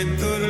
tu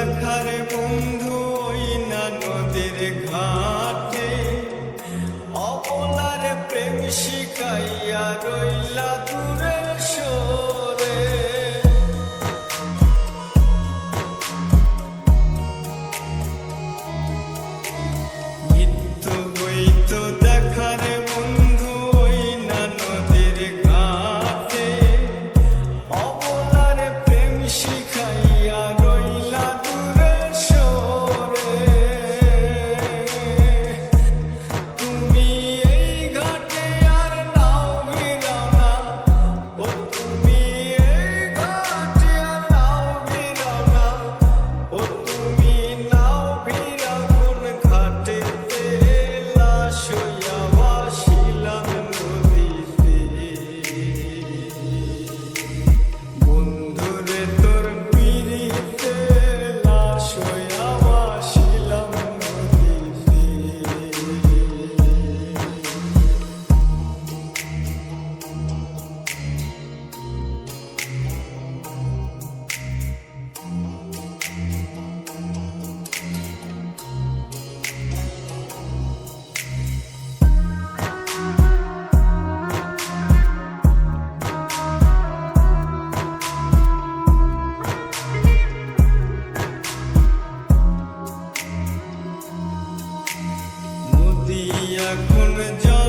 দেখার বন্ধু ওই না নদীর ঘাটে। অপনার প্রেম শিখাইয়া রইলা তুই। Jones.